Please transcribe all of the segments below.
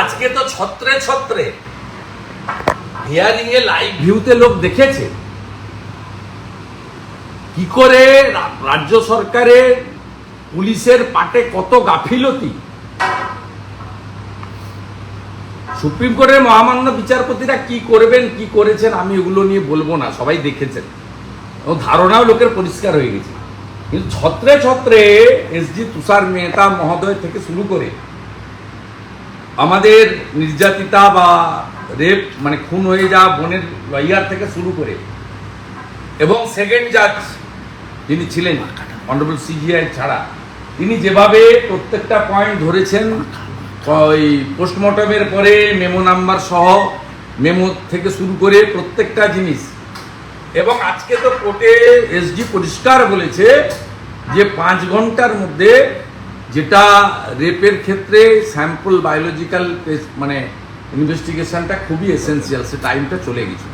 আজকে তো ছত্রে ছত্রে হিয়ারিং এ লাইভ ভিউতে লোক দেখেছে। কি করে রাজ্য সরকারের পুলিশের পাটে কত গাফিলতি? সুপ্রিম কোর্টের মহামান্য বিচারপতিরা কি করবেন, কি করেছেন, আমি এগুলো নিয়ে বলব না, সবাই দেখেছেন। এবং ধারণাও লোকের পরিষ্কার হয়ে গেছে। কিন্তু ছত্রে ছত্রে এসজি তুষার মেহতা মহোদয় থেকে শুরু করে আমাদের নির্যাতিতা বা রেপ মানে খুন হয়ে যাওয়া বোনের লয়ার থেকে শুরু করে। এবং সেকেন্ড জাজ যিনি ছিলেন অনারেবল সিজিআই ছাড়া, তিনি যেভাবে প্রত্যেকটা পয়েন্ট ধরেছেন, ওই পোস্টমর্টমের পরে মেমো নাম্বার সহ মেমো থেকে শুরু করে প্রত্যেকটা জিনিস। এবং আজকে তো কোর্টে এসডি পরিষ্কার বলেছে যে পাঁচ ঘণ্টার মধ্যে যেটা রেপের ক্ষেত্রে স্যাম্পল বায়োলজিক্যাল মানে ইনভেস্টিগেশনটা খুবই এসেন্সিয়াল সে টাইমটা চলে গেছিল।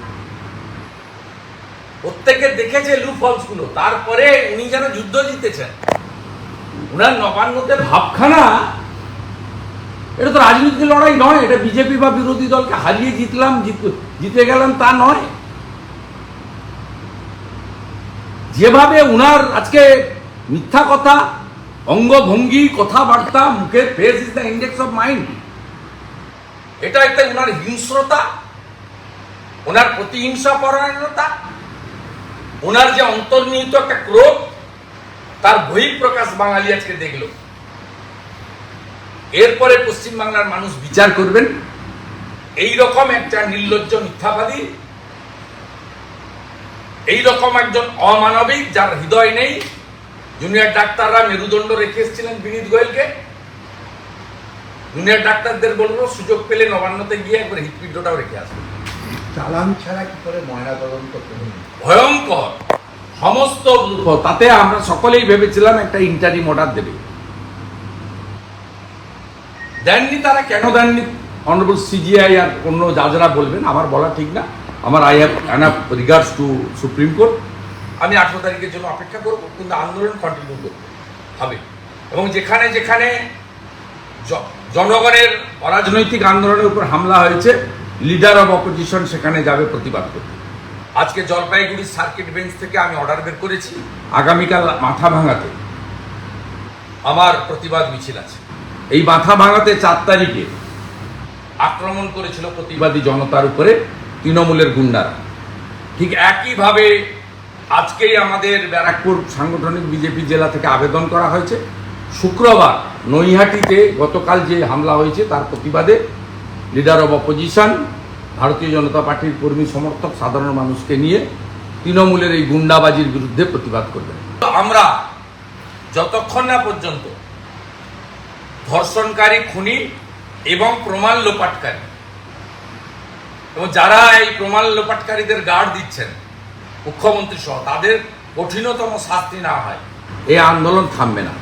প্রত্যেকে দেখেছে লু ফলসগুলো, তারপরে উনি যেন যুদ্ধ জিতেছেন। উনার নবান্নতে ভাবখানা, এটা তো রাজনৈতিক লড়াই নয়, এটা বিজেপি বা বিরোধী দলকে হারিয়ে জিতলাম জিতে গেলাম তা নয়। যেভাবে উনার আজকে মিথ্যা কথা অঙ্গভঙ্গি, কথাবার্তা মুখের face is the index of mind এটা একটা উনার হিংস্রতা, ওনার প্রতিহিংসা পরায়ণতা, ওনার যে অন্তর্নিহিত একটা ক্রোধ, তার বহিঃপ্রকাশ বাঙালি আজকে দেখল। এরপরে পশ্চিমবাংলার মানুষ বিচার করবেন। এই রকম একটা নির্লজ্জ মিথ্যাবাদী এই রকম একজন অমানবিক যার হৃদয় নেই জুনিয়র ডাক্তাররা মেরুদণ্ড রেখে এসেছিলেন বিনীত গোয়েলকে। জুনিয়র ডাক্তারদের বলব সুযোগ পেলে নবান্নতে গিয়ে একবার হৃৎপিণ্ডটাও রেখে আসবে। চালান ছাড়া কি করে ময়না তদন্ত ভয়ঙ্কর। সমস্ত তাতে আমরা সকলেই ভেবেছিলাম একটা ইন্টারিম অর্ডার দেবে। দেননি তারা কেন দেননি? অনারেবল সিজিআই আর অন্য যা যারা বলবেন আমার বলা ঠিক না। আমার I have enough regards to Supreme Court. আমি আঠেরো তারিখের জন্য অপেক্ষা করব, কিন্তু আন্দোলন কন্টিনিউ করব। হবে। এবং যেখানে যেখানে জনগণের অরাজনৈতিক আন্দোলনের উপর হামলা হয়েছে লিডার অব অপোজিশন সেখানে যাবে প্রতিবাদ করতে। আজকে জলপাইগুড়ি সার্কিট বেঞ্চ থেকে আমি অর্ডার বের করেছি, আগামীকাল মাথা ভাঙাতে। আমার প্রতিবাদ মিছিল আছে। এই মাথা ভাঙাতে চার তারিখে আক্রমণ করেছিল প্রতিবাদী জনতার উপরে তৃণমূলের গুন্ডারা। ঠিক একইভাবে আজকেই আমাদের ব্যারাকপুর সাংগঠনিক বিজেপি জেলা থেকে আবেদন করা হয়েছে। শুক্রবার নৈহাটিতে গতকাল যে হামলা হয়েছে, তার প্রতিবাদে লিডার অব অপোজিশন, ভারতীয় জনতা পার্টির কর্মী সমর্থক সাধারণ মানুষকে নিয়ে তৃণমূলের এই গুন্ডাবাজির বিরুদ্ধে প্রতিবাদ করবেন। আমরা যতক্ষণ না পর্যন্ত ধর্ষণকারী, খুনি এবং প্রমাণ লোপাটকারী এবং যারা এই প্রমাণ লোপাটকারীদের গার্ড দিচ্ছেন মুখ্যমন্ত্রী সহ তাদের কঠিনতম শাস্তি না হয়। এই আন্দোলন থামবে না।